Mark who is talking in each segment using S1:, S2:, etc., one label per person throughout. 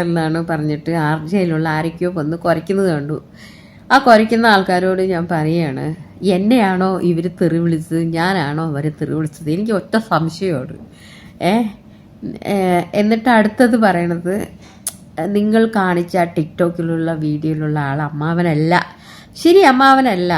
S1: എന്നാണ് പറഞ്ഞിട്ട് ആർ ജയിലുള്ള ആരൊക്കെയോ വന്ന് കുറയ്ക്കുന്നത് കണ്ടു. ആ കുറയ്ക്കുന്ന ആൾക്കാരോട് ഞാൻ പറയുകയാണ് എന്നെയാണോ ഇവർ തെറി വിളിച്ചത്? ഞാനാണോ അവരെ തെറി വിളിച്ചത്? എനിക്ക് ഒറ്റ സംശയമാണ്. ഏ, എന്നിട്ട് അടുത്തത് പറയണത് നിങ്ങൾ കാണിച്ച ടിക്ടോക്കിലുള്ള വീഡിയോയിലുള്ള ആൾ അമ്മാവനല്ല. ശരി അമ്മാവനല്ല.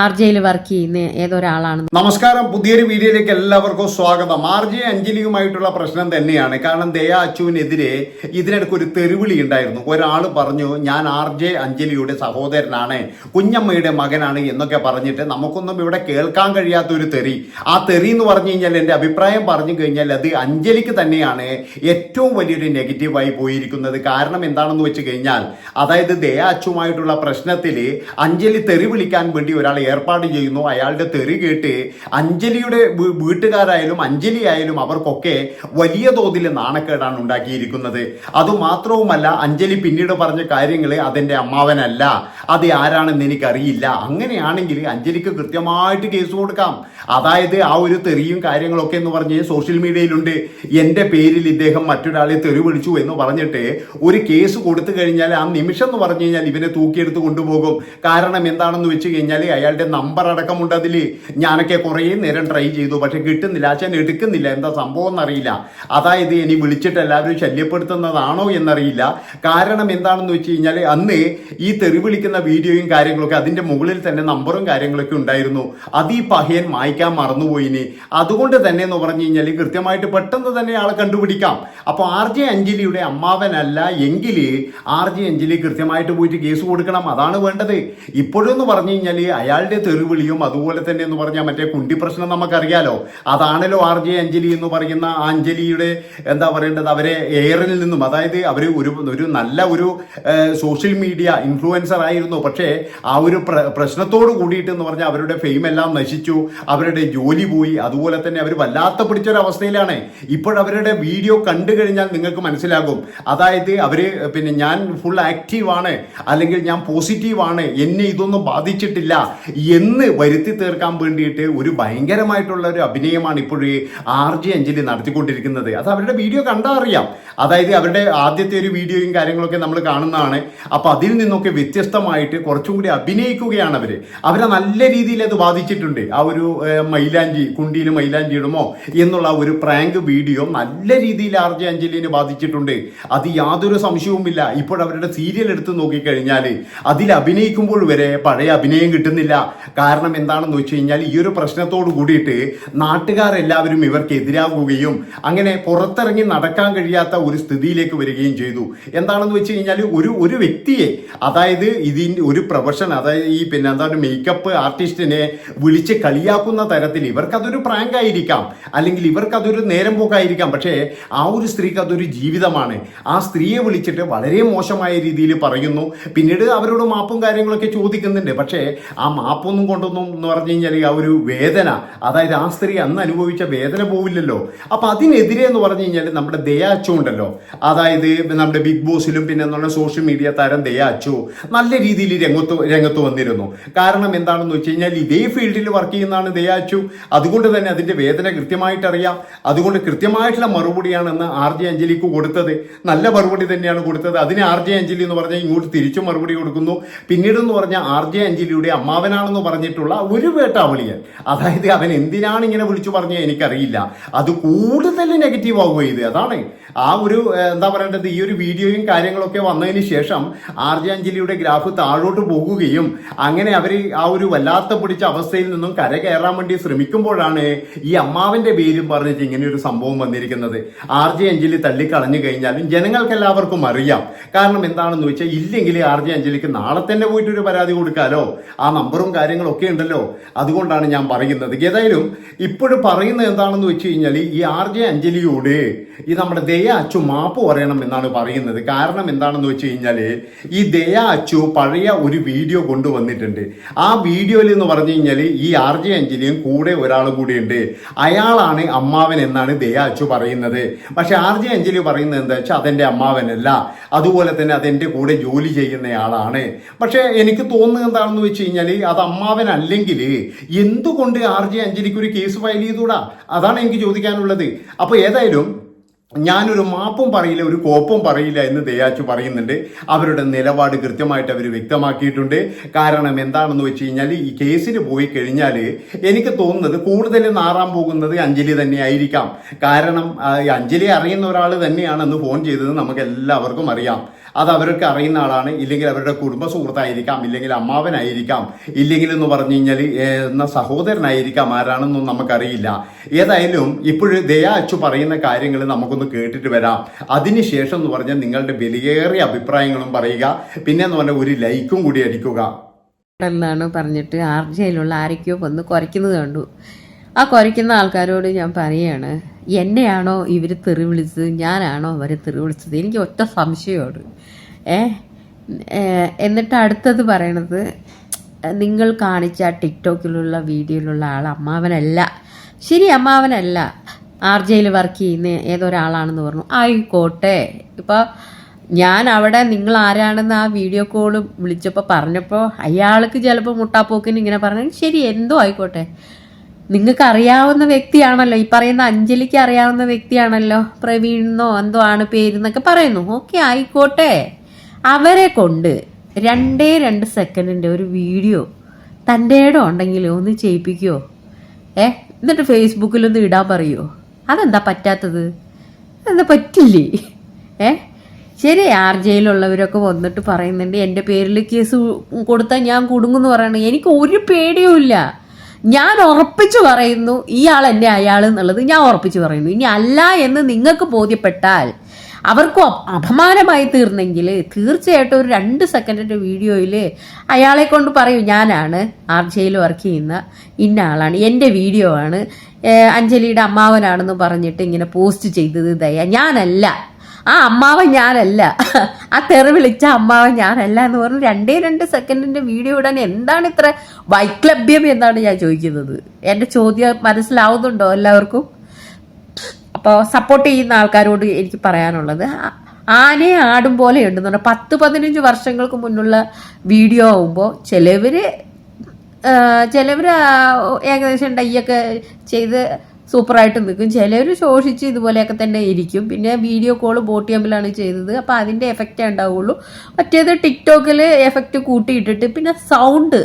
S1: ആർ ജെയിൽ വർക്ക് ചെയ്യുന്ന ഏതൊരാളാണ്?
S2: നമസ്കാരം. പുതിയൊരു വീഡിയോയിലേക്ക് എല്ലാവർക്കും സ്വാഗതം. ആർ ജെ അഞ്ജലിയുമായിട്ടുള്ള പ്രശ്നം തന്നെയാണ്. കാരണം ദയ അച്ചുവിനെതിരെ ഇതിനിടയ്ക്ക് ഒരു തെരുവിളി ഉണ്ടായിരുന്നു. ഒരാൾ പറഞ്ഞു ഞാൻ ആർ ജെ അഞ്ജലിയുടെ സഹോദരനാണ്. കുഞ്ഞമ്മയുടെ മകനാണ് എന്നൊക്കെ പറഞ്ഞിട്ട് നമുക്കൊന്നും ഇവിടെ കേൾക്കാൻ കഴിയാത്ത ഒരു തെറി. ആ തെറി എന്ന് പറഞ്ഞു കഴിഞ്ഞാൽ എന്റെ അഭിപ്രായം പറഞ്ഞു കഴിഞ്ഞാൽ അത് അഞ്ജലിക്ക് തന്നെയാണ് ഏറ്റവും വലിയൊരു നെഗറ്റീവായി പോയിരിക്കുന്നത്. കാരണം എന്താണെന്ന് വെച്ച് കഴിഞ്ഞാൽ അതായത് ദയ അച്ചുമായിട്ടുള്ള പ്രശ്നത്തിൽ അഞ്ജലി തെറി വിളിക്കാൻ വേണ്ടി ഒരാൾ ഏർപ്പാട് ചെയ്യുന്നു. അയാളുടെ തെറി കേട്ട് അഞ്ജലിയുടെ വീട്ടുകാരായാലും അഞ്ജലി ആയാലും അവർക്കൊക്കെ വലിയ തോതിൽ നാണക്കേടാണ് ഉണ്ടാക്കിയിരിക്കുന്നത്. അതുമാത്രവുമല്ല അഞ്ജലി പിന്നീട് പറഞ്ഞ കാര്യങ്ങൾ അതെന്റെ അമ്മാവനല്ല. അത് ആരാണെന്ന് എനിക്കറിയില്ല. അങ്ങനെയാണെങ്കിൽ അഞ്ജലിക്ക് കൃത്യമായിട്ട് കേസ് കൊടുക്കാം. അതായത് ആ ഒരു തെറിയും കാര്യങ്ങളൊക്കെ എന്ന് പറഞ്ഞ് സോഷ്യൽ മീഡിയയിലുണ്ട്. എന്റെ പേരിൽ ഇദ്ദേഹം മറ്റൊരാളെ തെറി വിളിച്ചു എന്ന് പറഞ്ഞിട്ട് ഒരു കേസ് കൊടുത്തു കഴിഞ്ഞാൽ ആ നിമിഷം എന്ന് പറഞ്ഞു കഴിഞ്ഞാൽ ഇവനെ തൂക്കിയെടുത്ത് കൊണ്ടുപോകും. കാരണം എന്താണെന്ന് വെച്ച് കഴിഞ്ഞാൽ അയാളുടെ നമ്പർ അടക്കമുണ്ട് അതിൽ ഞാനൊക്കെ കുറേ നേരം ട്രൈ ചെയ്തു പക്ഷെ കിട്ടുന്നില്ല. അച്ഛൻ എടുക്കുന്നില്ല. എന്താ സംഭവം എന്നറിയില്ല. അതായത് ഇനി വിളിച്ചിട്ട് എല്ലാവരും ശല്യപ്പെടുത്തുന്നതാണോ എന്നറിയില്ല. കാരണം എന്താണെന്ന് വെച്ച് കഴിഞ്ഞാൽ അന്ന് ഈ തെറി വിളിക്കുന്ന വീഡിയോയും കാര്യങ്ങളൊക്കെ അതിന്റെ മുകളിൽ തന്നെ നമ്പറും കാര്യങ്ങളൊക്കെ ഉണ്ടായിരുന്നു. അത് ഈ പഹയൻ മായ്ക്കാൻ മറന്നുപോയിനി. അതുകൊണ്ട് തന്നെ എന്ന് പറഞ്ഞു കഴിഞ്ഞാൽ കൃത്യമായിട്ട് പെട്ടെന്ന് തന്നെ ആളെ കണ്ടുപിടിക്കാം. അപ്പോൾ ആർ ജെ അഞ്ജലിയുടെ അമ്മാവനല്ല എങ്കിൽ ആർ ജെ അഞ്ജലി കൃത്യമായിട്ട് പോയിട്ട് കേസ് കൊടുക്കണം. അതാണ് വേണ്ടത്. ഇപ്പോഴെന്ന് പറഞ്ഞു കഴിഞ്ഞാൽ അയാളുടെ തെറിവിളിയും അതുപോലെ തന്നെ എന്ന് പറഞ്ഞാൽ മറ്റേ കുണ്ടി പ്രശ്നം നമുക്കറിയാലോ. അതാണല്ലോ ആർ ജെ അഞ്ജലി എന്ന് പറയുന്ന അഞ്ജലിയുടെ എന്താ പറയേണ്ടത് അവരെ എയറിൽ നിന്നും അതായത് അവർ ഒരു ഒരു നല്ല ഒരു സോഷ്യൽ മീഡിയ ഇൻഫ്ലുവൻസർ ആയിരുന്നു. പക്ഷേ ആ ഒരു പ്ര- പ്രശ്നത്തോട് കൂടിയിട്ട് എന്ന് പറഞ്ഞാൽ അവരുടെ ഫെയിം എല്ലാം നശിച്ചു അവരുടെ ജോലി പോയി. അതുപോലെ തന്നെ അവർ വല്ലാത്ത പിടിച്ചൊരവസ്ഥയിലാണ്. ഇപ്പോഴവരുടെ വീഡിയോ കണ്ടു കഴിഞ്ഞാൽ നിങ്ങൾക്ക് മനസ്സിലാകും. അതായത് അവർ പിന്നെ ഞാൻ ഫുൾ ആക്റ്റീവ് ആണ് അല്ലെങ്കിൽ ഞാൻ പോസിറ്റീവ് ആണ് എന്നെ ഇതൊന്നും ബാധിച്ചിട്ടില്ല എന്ന് വരുത്തി തീർക്കാൻ വേണ്ടിയിട്ട് ഒരു ഭയങ്കരമായിട്ടുള്ള ഒരു അഭിനയമാണ് ഇപ്പോഴും ആർ ജി അഞ്ജലി നടത്തിക്കൊണ്ടിരിക്കുന്നത്. അത് അവരുടെ വീഡിയോ കണ്ടാൽ അറിയാം. അതായത് അവരുടെ ആദ്യത്തെ ഒരു വീഡിയോയും കാര്യങ്ങളൊക്കെ നമ്മൾ കാണുന്നതാണ്. അപ്പൊ അതിൽ നിന്നൊക്കെ വ്യത്യസ്തമായിട്ട് കുറച്ചും കൂടി അഭിനയിക്കുകയാണ് അവർ. അവരെ നല്ല രീതിയിൽ അത് ബാധിച്ചിട്ടുണ്ട്. ആ ഒരു മൈലാഞ്ചി കുണ്ടിയിൽ മൈലാഞ്ചി ഇടുമോ എന്നുള്ള ഒരു പ്രാങ്ക് വീഡിയോ നല്ല രീതിയിൽ ആർ ജെ അഞ്ജലിനെ ബാധിച്ചിട്ടുണ്ട്. അത് യാതൊരു സംശയവുമില്ല. ഇപ്പോൾ അവരുടെ സീരിയൽ എടുത്ത് നോക്കിക്കഴിഞ്ഞാൽ അതിൽ അഭിനയിക്കുമ്പോൾ വരെ പഴയ അഭിനയം കിട്ടുന്നില്ല. കാരണം എന്താണെന്ന് വെച്ച് കഴിഞ്ഞാൽ ഈ ഒരു പ്രശ്നത്തോട് കൂടിയിട്ട് നാട്ടുകാരെല്ലാവരും ഇവർക്ക് എതിരാകുകയും അങ്ങനെ പുറത്തിറങ്ങി നടക്കാൻ കഴിയാത്ത ഒരു സ്ഥിതിയിലേക്ക് വരികയും ചെയ്തു. എന്താണെന്ന് വെച്ച് കഴിഞ്ഞാൽ ഒരു ഒരു വ്യക്തിയെ അതായത് ഇതിന്റെ ഒരു പ്രൊഫഷൻ അതായത് ഈ പിന്നെ എന്താണ് മേക്കപ്പ് ആർട്ടിസ്റ്റിനെ വിളിച്ച് കളിയാക്കുന്ന തരത്തിൽ ഇവർക്കതൊരു പ്രാങ്ക് ആയിരിക്കാം. അല്ലെങ്കിൽ ഇവർക്കതൊരു നേരം പോക്കായിരിക്കാം. പക്ഷേ ആ ഒരു സ്ത്രീക്ക് അതൊരു ജീവിതമാണ്. ആ സ്ത്രീയെ വിളിച്ചിട്ട് വളരെ മോശമായ രീതിയിൽ പറയുന്നു. പിന്നീട് അവരോട് മാപ്പും കാര്യങ്ങളൊക്കെ ചോദിക്കുന്നുണ്ട്. പക്ഷേ ആ മാപ്പൊന്നും കൊണ്ടൊന്നും എന്ന് പറഞ്ഞു കഴിഞ്ഞാൽ ആ ഒരു വേദന. അതായത് ആ സ്ത്രീ അന്ന് അനുഭവിച്ച വേദന പോവില്ലല്ലോ. അപ്പം അതിനെതിരെ എന്ന് പറഞ്ഞു കഴിഞ്ഞാൽ നമ്മുടെ ദയാച്ചു ഉണ്ടല്ലോ. അതായത് നമ്മുടെ ബിഗ് ബോസിലും പിന്നെ എന്നുള്ള സോഷ്യൽ മീഡിയ താരം ദയാച്ചു നല്ല രീതിയിൽ രംഗത്ത് രംഗത്ത് വന്നിരുന്നു. കാരണം എന്താണെന്ന് വെച്ച് കഴിഞ്ഞാൽ ഇതേ ഫീൽഡിൽ വർക്ക് ചെയ്യുന്നതാണ് ദയാച്ചു അതുകൊണ്ട് തന്നെ അതിന്റെ വേദന കൃത്യമായിട്ട് അറിയാം. അതുകൊണ്ട് കൃത്യമായിട്ടുള്ള മറുപടിയാണെന്ന് ആർ ജെ അഞ്ജലിക്ക് കൊടുത്തത്. നല്ല മറുപടി തന്നെയാണ് കൊടുത്തത്. അതിന് ആർ ജെ അഞ്ജലി എന്ന് പറഞ്ഞാൽ ഇങ്ങോട്ട് തിരിച്ചു മറുപടി കൊടുക്കുന്നു. പിന്നീട് എന്ന് പറഞ്ഞാൽ ആർ ജെ അഞ്ജലിയുടെ അമ്മാവനാണെന്ന് പറഞ്ഞിട്ടുള്ള ഒരു വേട്ടാവളിയൻ. അതായത് അവൻ എന്തിനാണ് ഇങ്ങനെ വിളിച്ചു പറഞ്ഞത് എനിക്കറിയില്ല. അത് കൂടുതൽ നെഗറ്റീവ് ആവുക ഇത് അതാണ്. ആ ഒരു എന്താ പറയേണ്ടത്? ഈ ഒരു വീഡിയോയും കാര്യങ്ങളൊക്കെ വന്നതിന് ശേഷം ആർജാഞ്ജലിയുടെ ഗ്രാഫ് താഴോട്ട് പോകുകയും അങ്ങനെ അവർ ആ ഒരു വല്ലാത്ത പിടിച്ച അവസ്ഥയിൽ നിന്നും കര കയറാൻ വേണ്ടി ശ്രമിക്കുമ്പോഴാണ് ഈ അമ്മാവിന്റെ പേരും പറഞ്ഞിട്ട് ഇങ്ങനെ ഒരു സംഭവം വന്നിരിക്കുന്നത്. ആർ ജെ അഞ്ജലി തള്ളിക്കളഞ്ഞു കഴിഞ്ഞാലും ജനങ്ങൾക്ക് എല്ലാവർക്കും അറിയാം. കാരണം എന്താണെന്ന് വെച്ചാൽ ഇല്ലെങ്കിൽ ആർ ജെ അഞ്ജലിക്ക് നാളെ തന്നെ പോയിട്ട് ഒരു പരാതി കൊടുക്കാലോ? ആ നമ്പറും കാര്യങ്ങളൊക്കെ ഉണ്ടല്ലോ. അതുകൊണ്ടാണ് ഞാൻ പറയുന്നത്. ഏതായാലും ഇപ്പോഴും പറയുന്നത് എന്താണെന്ന് വെച്ച് കഴിഞ്ഞാൽ ഈ ആർ ജെ അഞ്ജലിയോട് ഈ നമ്മുടെ ദയ അച്ചു മാപ്പ് പറയണം എന്നാണ് പറയുന്നത്. കാരണം എന്താണെന്ന് വെച്ച് കഴിഞ്ഞാൽ ഈ ദയ അച്ചു പഴയ ഒരു വീഡിയോ കൊണ്ടുവന്നിട്ടുണ്ട്. ആ വീഡിയോയിൽ എന്ന് പറഞ്ഞു കഴിഞ്ഞാൽ ഈ ആർ ജെ അഞ്ജലിയും കൂടെ ഒരാൾ കൂടിയുണ്ട് അയാളാണ് അമ്മാവൻ എന്നാണ് ദയ അച്ചു പറയുന്നത്. പക്ഷെ ആർ ജെ അഞ്ജലി പറയുന്നത് എന്താ വെച്ചാൽ അതെന്റെ അമ്മാവനല്ല. അതുപോലെ തന്നെ അതെന്റെ കൂടെ ജോലി ചെയ്യുന്നയാളാണ് പക്ഷേ എനിക്ക് തോന്നുന്നത് എന്താണെന്ന് വെച്ച് കഴിഞ്ഞാൽ അത് അമ്മാവനല്ലെങ്കിൽ എന്തുകൊണ്ട് ആർ ജെ അഞ്ജലിക്ക് ഒരു കേസ് ഫയൽ ചെയ്തുകൂടാ? അതാണ് എനിക്ക് ചോദിക്കാനുള്ളത്. അപ്പൊ ഏതായാലും ഞാനൊരു മാപ്പും പറയില്ല ഒരു കോപ്പും പറയില്ല എന്ന് ദയാച്ചു പറയുന്നുണ്ട്. അവരുടെ നിലപാട് കൃത്യമായിട്ട് അവർ വ്യക്തമാക്കിയിട്ടുണ്ട്. കാരണം എന്താണെന്ന് വെച്ച് കഴിഞ്ഞാൽ ഈ കേസിന് പോയി കഴിഞ്ഞാൽ എനിക്ക് തോന്നുന്നത് കൂടുതൽ നാറാൻ പോകുന്നത് അഞ്ജലി തന്നെ ആയിരിക്കാം. കാരണം അഞ്ജലി അറിയുന്ന ഒരാൾ തന്നെയാണെന്ന് ഫോൺ ചെയ്തത് നമുക്ക് എല്ലാവർക്കും അറിയാം. അത് അവർക്ക് അറിയുന്ന ആളാണ്. ഇല്ലെങ്കിൽ അവരുടെ കുടുംബ സുഹൃത്തായിരിക്കാം ഇല്ലെങ്കിൽ അമ്മാവനായിരിക്കാം. ഇല്ലെങ്കിൽ എന്ന് പറഞ്ഞു കഴിഞ്ഞാൽ എന്ന സഹോദരനായിരിക്കാം. ആരാണെന്നും നമുക്കറിയില്ല. ഏതായാലും ഇപ്പോഴും ദയാ അച്ചു പറയുന്ന കാര്യങ്ങൾ നമുക്കൊന്ന് കേട്ടിട്ട് വരാം. അതിനുശേഷം എന്ന് പറഞ്ഞാൽ നിങ്ങളുടെ വിലയേറിയ അഭിപ്രായങ്ങളും പറയുക. പിന്നെ എന്ന് പറഞ്ഞാൽ ഒരു ലൈക്കും കൂടി അടിക്കുക.
S1: എന്നാണ് പറഞ്ഞിട്ട് ആർജയിലുള്ള ആരൊക്കെയോ വന്ന് കുറയ്ക്കുന്നത് കണ്ടു. ആ കുറയ്ക്കുന്ന ആൾക്കാരോട് ഞാൻ പറയാണ് എന്നെയാണോ ഇവർ തെറി വിളിച്ചത്? ഞാനാണോ അവരെ തെറി വിളിച്ചത്? എനിക്ക് ഒറ്റ സംശയമാണ്. എന്നിട്ട് അടുത്തത് പറയണത് നിങ്ങൾ കാണിച്ച ടിക്ടോക്കിലുള്ള വീഡിയോയിലുള്ള ആൾ അമ്മാവനല്ല. ശരി അമ്മാവനല്ല. ആർ ജെയിൽ വർക്ക് ചെയ്യുന്ന ഏതൊരാളാണെന്ന് പറഞ്ഞു. ആയിക്കോട്ടെ. ഇപ്പോൾ ഞാൻ അവിടെ നിങ്ങൾ ആരാണെന്ന് ആ വീഡിയോ കോൾ വിളിച്ചപ്പോൾ പറഞ്ഞപ്പോൾ അയാൾക്ക് ചിലപ്പോൾ മുട്ടാപ്പോക്കിന് ഇങ്ങനെ പറഞ്ഞു ശരി എന്തോ ആയിക്കോട്ടെ. നിങ്ങൾക്ക് അറിയാവുന്ന വ്യക്തിയാണല്ലോ. ഈ പറയുന്ന അഞ്ജലിക്ക് അറിയാവുന്ന വ്യക്തിയാണല്ലോ. പ്രവീണെന്നോ എന്തോ ആണ് പേരെന്നൊക്കെ പറയുന്നു. ഓക്കെ ആയിക്കോട്ടെ. അവരെ കൊണ്ട് രണ്ടേ രണ്ട് സെക്കൻഡിന്റെ ഒരു വീഡിയോ തന്റെ ഇടം ഉണ്ടെങ്കിൽ ഒന്ന് ചെയ്യിപ്പിക്കുമോ ഏ എന്നിട്ട് ഫേസ്ബുക്കിലൊന്ന് ഇടാൻ പറയുമോ അതെന്താ പറ്റാത്തത്? അതെന്താ പറ്റില്ലേ? ഏ ശരി ആർ ജയിലുള്ളവരൊക്കെ വന്നിട്ട് പറയുന്നുണ്ട് എന്റെ പേരിൽ കേസ് കൊടുത്താൽ ഞാൻ കുടുങ്ങുമെന്ന് പറയണത് എനിക്ക് ഒരു പേടിയുമില്ല ഞാൻ ഉറപ്പിച്ചു പറയുന്നു ഇയാൾ എന്റെ അയാൾ എന്നുള്ളത് ഞാൻ ഉറപ്പിച്ചു പറയുന്നു. ഇനി അല്ല എന്ന് നിങ്ങൾക്ക് ബോധ്യപ്പെട്ടാൽ അവർക്കും അപമാനമായി തീർന്നെങ്കിൽ തീർച്ചയായിട്ടും ഒരു രണ്ട് സെക്കൻഡിന്റെ വീഡിയോയിൽ അയാളെ കൊണ്ട് പറയും ഞാനാണ് ആർ ജെയിൽ വർക്ക് ചെയ്യുന്ന ഇന്ന ആളാണ്. എന്റെ വീഡിയോ ആണ്. അഞ്ജലിയുടെ അമ്മാവനാണെന്ന് പറഞ്ഞിട്ട് ഇങ്ങനെ പോസ്റ്റ് ചെയ്തത് ദയ. ഞാനല്ല. ആ അമ്മാവൻ ഞാനല്ല. ആ തെറി വിളിച്ച അമ്മാവൻ ഞാനല്ല എന്ന് പറഞ്ഞ് രണ്ടേ രണ്ട് സെക്കൻഡിന്റെ വീഡിയോ ഇടാൻ എന്താണ് ഇത്ര വൈക്ലഭ്യം എന്നാണ് ഞാൻ ചോദിക്കുന്നത്. എന്റെ ചോദ്യം മനസ്സിലാവുന്നുണ്ടോ എല്ലാവർക്കും? അപ്പോൾ സപ്പോർട്ട് ചെയ്യുന്ന ആൾക്കാരോട് എനിക്ക് പറയാനുള്ളത് ആനയെ ആടും പോലെ ഉണ്ടെന്നുണ്ട് പത്ത് പതിനഞ്ച് വർഷങ്ങൾക്ക് മുന്നുള്ള വീഡിയോ ആവുമ്പോൾ ചിലവർ ചിലവർ ഏകദേശം ഡൈയൊക്കെ ചെയ്ത് സൂപ്പറായിട്ട് നിൽക്കും. ചിലവർ ശോഷിച്ച് ഇതുപോലെയൊക്കെ തന്നെ ഇരിക്കും. പിന്നെ വീഡിയോ കോൾ ബോട്ട് ക്യാമ്പിലാണ് ചെയ്തത്. അപ്പോൾ അതിന്റെ എഫക്റ്റേ ഉണ്ടാവുള്ളൂ. മറ്റേത് ടിക്ടോക്കിൽ എഫക്റ്റ് കൂട്ടിയിട്ടിട്ട് പിന്നെ സൗണ്ട്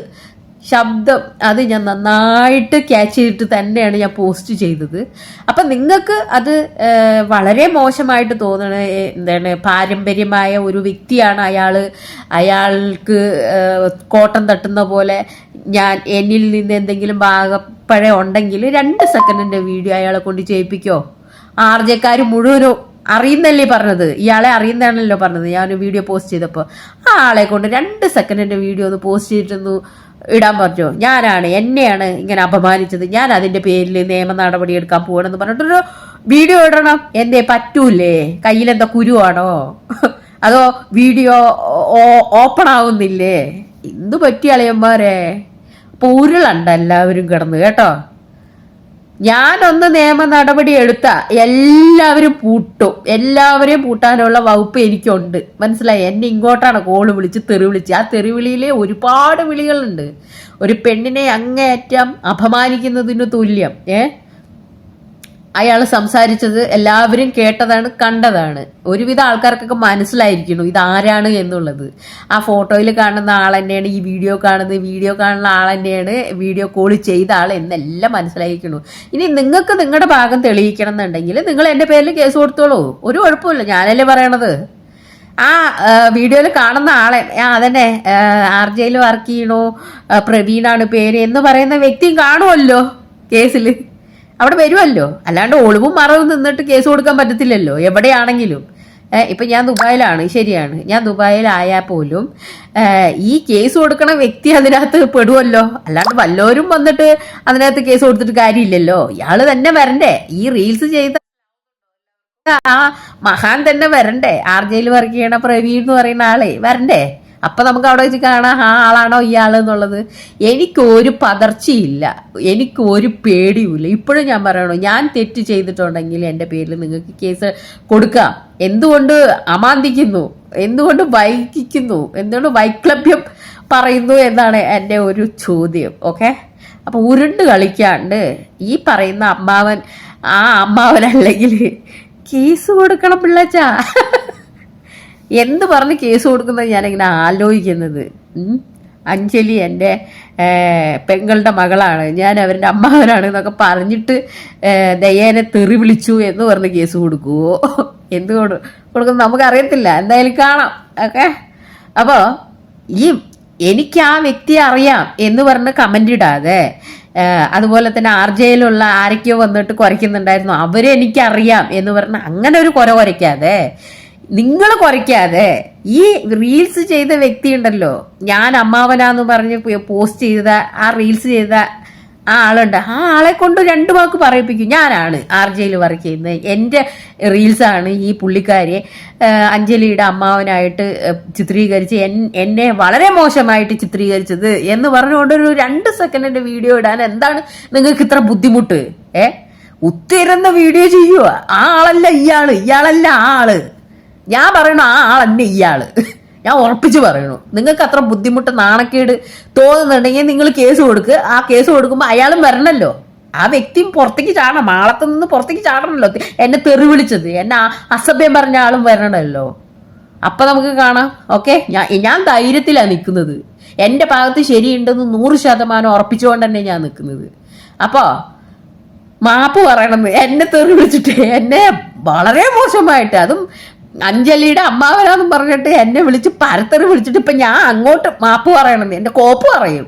S1: ശബ്ദം അത് ഞാൻ നന്നായിട്ട് ക്യാച്ച് ചെയ്തിട്ട് തന്നെയാണ് ഞാൻ പോസ്റ്റ് ചെയ്തത്. അപ്പം നിങ്ങൾക്ക് അത് വളരെ മോശമായിട്ട് തോന്നണ എന്താണ് പാരമ്പര്യമായ ഒരു വ്യക്തിയാണ് അയാൾ അയാൾക്ക് കോട്ടം തട്ടുന്ന പോലെ ഞാൻ എന്നിൽ നിന്ന് എന്തെങ്കിലും ഭാഗപ്പഴ ഉണ്ടെങ്കിൽ രണ്ട് സെക്കൻഡിന്റെ വീഡിയോ അയാളെ കൊണ്ട് ചെയ്യിപ്പിക്കോ? ആർ ജെക്കാർ മുഴുവനും അറിയുന്നല്ലേ പറഞ്ഞത്? ഇയാളെ അറിയുന്നതാണല്ലോ പറഞ്ഞത്. ഞാൻ വീഡിയോ പോസ്റ്റ് ചെയ്തപ്പോൾ ആ ആളെ കൊണ്ട് രണ്ട് സെക്കൻഡിന്റെ വീഡിയോ ഒന്ന് പോസ്റ്റ് ചെയ്തിട്ടൊന്ന് ഇടാൻ പറഞ്ഞു. ഞാനാണ് എന്നെയാണ് ഇങ്ങനെ അപമാനിച്ചത്. ഞാൻ അതിന്റെ പേരിൽ നിയമ നടപടി എടുക്കാൻ പോകണമെന്ന് പറഞ്ഞിട്ടൊരു വീഡിയോ ഇടണം. എന്തേ പറ്റൂലേ? കയ്യിലെന്താ കുരുവാണോ? അതോ വീഡിയോ ഓപ്പൺ ആവുന്നില്ലേ? ഇന്ന് പറ്റിയ അളിയന്മാരെ? അപ്പോൾ ഉരുളണ്ട എല്ലാവരും കിടന്ന് കേട്ടോ. ഞാനൊന്ന് നിയമ നടപടി എടുത്ത എല്ലാവരും പൂട്ടും. എല്ലാവരെയും പൂട്ടാനുള്ള വകുപ്പ് എനിക്കുണ്ട്. മനസ്സിലായി? എന്നെ ഇങ്ങോട്ടാണ് കോൾ വിളിച്ച് തെറി വിളിച്ച്. ആ തെറിവിളിയിലെ ഒരുപാട് വിളികളുണ്ട്. ഒരു പെണ്ണിനെ അങ്ങേയറ്റം അപമാനിക്കുന്നതിന് തുല്യം. ഏ? അയാൾ സംസാരിച്ചത് എല്ലാവരും കേട്ടതാണ് കണ്ടതാണ്. ഒരുവിധ ആൾക്കാർക്കൊക്കെ മനസ്സിലായിരിക്കുന്നു ഇതാരാണ് എന്നുള്ളത്. ആ ഫോട്ടോയിൽ കാണുന്ന ആൾ തന്നെയാണ് ഈ വീഡിയോ കാണുന്നത് വീഡിയോ കാണുന്ന ആൾ തന്നെയാണ് വീഡിയോ കോൾ ചെയ്ത ആൾ എന്നെല്ലാം മനസ്സിലായിരിക്കുന്നു. ഇനി നിങ്ങൾക്ക് നിങ്ങളുടെ ഭാഗം തെളിയിക്കണം എന്നുണ്ടെങ്കിൽ നിങ്ങൾ എന്റെ പേരിൽ കേസ് കൊടുത്തോളൂ. ഒരു കുഴപ്പമില്ല ഞാനല്ലേ പറയണത്. ആ വീഡിയോയിൽ കാണുന്ന ആളെ ആ അതന്നെ ആർ ജെയിൽ വർക്ക് ചെയ്യണോ പ്രവീണാണ് പേര് എന്ന് പറയുന്ന വ്യക്തിയും കാണുമല്ലോ കേസിൽ. അവിടെ വരുമല്ലോ അല്ലാണ്ട് ഒളിവും മറവും നിന്നിട്ട് കേസ് കൊടുക്കാൻ പറ്റത്തില്ലല്ലോ. എവിടെയാണെങ്കിലും. ഇപ്പം ഞാൻ ദുബായിലാണ്. ശരിയാണ്. ഞാൻ ദുബായിലായാൽ പോലും ഈ കേസ് കൊടുക്കണ വ്യക്തി അതിനകത്ത് പെടുമല്ലോ അല്ലാണ്ട് വല്ലവരും വന്നിട്ട് അതിനകത്ത് കേസ് കൊടുത്തിട്ട് കാര്യമില്ലല്ലോ. ഇയാൾ തന്നെ വരണ്ടേ. ഈ റീൽസ് ചെയ്ത ആ മഹാൻ തന്നെ വരണ്ടേ. ആർ ജയിൽ വർക്ക് ചെയ്യണ പ്രവീൺ എന്ന് പറയുന്ന ആളെ വരണ്ടേ? അപ്പൊ നമുക്ക് അവിടെ വെച്ച് കാണാം ആ ആളാണോ ഇയാൾ എന്നുള്ളത്. എനിക്ക് ഒരു പതർച്ചയില്ല. എനിക്ക് ഒരു പേടിയുമില്ല. ഇപ്പോഴും ഞാൻ പറയണു ഞാൻ തെറ്റ് ചെയ്തിട്ടുണ്ടെങ്കിൽ എന്റെ പേരിൽ നിങ്ങൾക്ക് കേസ് കൊടുക്കാം. എന്തുകൊണ്ട് അമാന്തിക്കുന്നു? എന്തുകൊണ്ട് വൈകിക്കുന്നു? എന്തുകൊണ്ട് വൈക്ലഭ്യം പറയുന്നു എന്നാണ് എന്റെ ഒരു ചോദ്യം ഓക്കെ? അപ്പോൾ ഉരുണ്ട് കളിക്കാണ്ട് ഈ പറയുന്ന അമ്മാവൻ ആ അമ്മാവൻ അല്ലെങ്കിൽ കേസ് കൊടുക്കണം പിള്ളച്ചാ. എന്ത് പറഞ്ഞ് കേസ് കൊടുക്കുന്നത് ഞാനിങ്ങനെ ആലോചിക്കുന്നത്. അഞ്ജലി എന്റെ പെങ്ങളുടെ മകളാണ്. ഞാൻ അവരുടെ അമ്മാവനാണ് എന്നൊക്കെ പറഞ്ഞിട്ട് ദയേനെ തെറി വിളിച്ചു എന്ന് പറഞ്ഞ് കേസ് കൊടുക്കുവോ? എന്ത് കൊടു- കൊടുക്കും നമുക്കറിയത്തില്ല. എന്തായാലും കാണാം. ഓക്കെ? അപ്പോൾ ഈ എനിക്ക് ആ വ്യക്തി അറിയാം എന്ന് പറഞ്ഞ് കമന്റ് ഇടാതെ അതുപോലെ തന്നെ ആർ ജെയിലുള്ള ആരൊക്കെയോ വന്നിട്ട് കുരയ്ക്കുന്നുണ്ടായിരുന്നു അവരെ എനിക്കറിയാം എന്ന് പറഞ്ഞ് അങ്ങനെ ഒരു കുര കുരയ്ക്കാതെ നിങ്ങൾ കുറയ്ക്കാതെ ഈ റീൽസ് ചെയ്ത വ്യക്തി ഉണ്ടല്ലോ ഞാൻ അമ്മാവനാന്ന് പറഞ്ഞ് പോസ്റ്റ് ചെയ്ത ആ റീൽസ് ചെയ്ത ആ ആളുണ്ട്. ആ ആളെ കൊണ്ട് രണ്ടു വാക്ക് പറയിപ്പിക്കും. ഞാനാണ് ആർ ജെയിൽ വർക്ക് ചെയ്യുന്നത്. എന്റെ റീൽസാണ് ഈ പുള്ളിക്കാരി അഞ്ജലിയുടെ അമ്മാവനായിട്ട് ചിത്രീകരിച്ച് എന്നെ വളരെ മോശമായിട്ട് ചിത്രീകരിച്ചത് എന്ന് പറഞ്ഞുകൊണ്ട് ഒരു രണ്ട് സെക്കൻഡിന്റെ വീഡിയോ ഇടാൻ എന്താണ് നിങ്ങൾക്ക് ഇത്ര ബുദ്ധിമുട്ട്? ഏ? ഉത്തിരുന്ന വീഡിയോ ചെയ്യുക ആ ആളല്ല ഇയാൾ. ഇയാളല്ല ആ ആൾ. ഞാൻ പറയണു ആ ആൾ തന്നെ ഇയാൾ ഞാൻ ഉറപ്പിച്ച് പറയണു. നിങ്ങൾക്ക് അത്ര ബുദ്ധിമുട്ട് നാണക്കേട് തോന്നുന്നുണ്ടെങ്കിൽ നിങ്ങൾ കേസ് കൊടുക്കുക ആ കേസ് കൊടുക്കുമ്പോൾ അയാളും വരണല്ലോ. ആ വ്യക്തിയും പുറത്തേക്ക് ചാടണം. ആളത്ത് നിന്ന് പുറത്തേക്ക് ചാടണല്ലോ. എന്നെ തെറി വിളിച്ചത്. എന്നെ അസഭ്യം പറഞ്ഞ ആളും വരണമല്ലോ അപ്പൊ നമുക്ക് കാണാം. ഓക്കെ? ഞാൻ ഞാൻ ധൈര്യത്തിലാണ് നിൽക്കുന്നത് എന്റെ ഭാഗത്ത് ശരിയുണ്ടെന്ന് നൂറ് ശതമാനം ഉറപ്പിച്ചുകൊണ്ട് തന്നെ ഞാൻ നിൽക്കുന്നത് അപ്പോൾ മാപ്പ് പറയണമെന്ന് എന്നെ തെറി വിളിച്ചിട്ട് എന്നെ വളരെ മോശമായിട്ട് അതും അഞ്ജലിയുടെ അമ്മാവനാന്ന് പറഞ്ഞിട്ട് എന്നെ വിളിച്ച് പരത്തറി വിളിച്ചിട്ട് ഇപ്പൊ ഞാൻ അങ്ങോട്ട് മാപ്പ് പറയണമെന്ന് എന്റെ കോപ്പ് പറയും.